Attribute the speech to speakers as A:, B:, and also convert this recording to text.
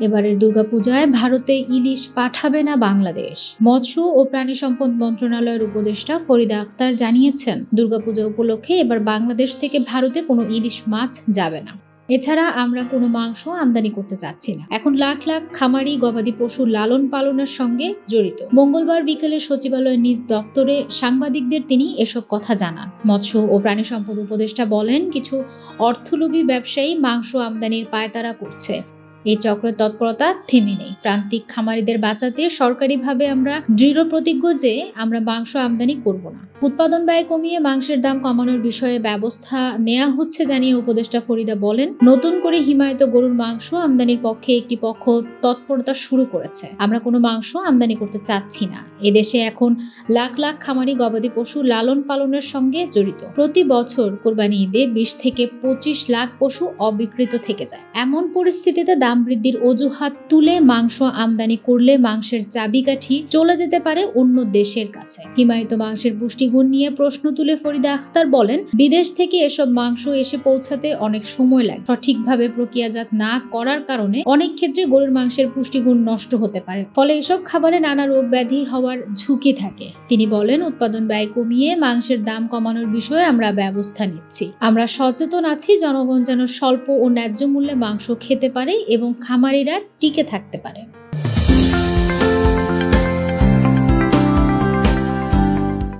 A: এবারের দুর্গাপূজায় ভারতে ইলিশ পাঠাবে না বাংলাদেশ। মৎস্য ও প্রাণী সম্পদ মন্ত্রণালয়ের উপদেষ্টা ফরিদা আক্তার জানিয়েছেন, দুর্গাপূজা উপলক্ষে এবার বাংলাদেশ থেকে ভারতে কোনো ইলিশ মাছ যাবে না। এছাড়া আমরা কোনো মাংস আমদানি করতে চাচ্ছি না। এখন লাখ লাখ খামারি, গবাদি পশু লালন পালনের সঙ্গে জড়িত। মঙ্গলবার বিকেলে সচিবালয়ের নিজ দপ্তরে সাংবাদিকদের তিনি এসব কথা জানান। মৎস্য ও প্রাণী সম্পদ উপদেষ্টা বলেন, কিছু অর্থলোভী ব্যবসায়ী মাংস আমদানির পায়তারা করছে। এই চক্রের তৎপরতা থেমে নেই। প্রান্তিক খামারিদের বাঁচাতে সরকারিভাবে আমরা দৃঢ় প্রতিজ্ঞ যে আমরা মাংস আমদানি করব না। উৎপাদন ব্যয় কমিয়ে মাংসের দাম কমানোর বিষয়ে ব্যবস্থা নেওয়া হচ্ছে জানিয়ে উপদেষ্টা ফরিদা বলেন, নতুন করে হিমায়িত গরুর মাংস আমদানির পক্ষে একটি পক্ষ তৎপরতা শুরু করেছে। আমরা কোনো মাংস আমদানি করতে চাচ্ছি না। এদেশে এখন লাখ লাখ খামারি গবাদি পশু লালন পালনের সঙ্গে জড়িত। প্রতি বছর কোরবানি ঈদে বিশ থেকে পঁচিশ লাখ পশু অবিকৃত থেকে যায়। এমন পরিস্থিতিতে দাম বৃদ্ধির অজুহাত তুলে মাংস আমদানি করলে মাংসের চাবিকাঠি চলে যেতে পারে অন্য দেশের কাছে। হিমায়িত মাংসের পুষ্টিগুণ নিয়ে প্রশ্ন তুলে ফরিদা আখতার বলেন, বিদেশ থেকে এসব মাংস এসে পৌঁছাতে অনেক সময় লাগে। সঠিকভাবে প্রক্রিয়াজাত না করার কারণে অনেক ক্ষেত্রে গরুর মাংসের পুষ্টিগুণ নষ্ট হতে পারে। ফলে এসব খাবারে নানা রোগ ব্যাধি হওয়ার ঝুঁকি থাকে। তিনি বলেন, উৎপাদন ব্যয় কমিয়ে মাংসের দাম কমানোর বিষয়ে আমরা ব্যবস্থা নিচ্ছি। আমরা সচেতন আছি, জনগণ যেন স্বল্প ও ন্যায্য মূল্যে মাংস খেতে পারে এবং খামারিরা টিকে থাকতে পারে।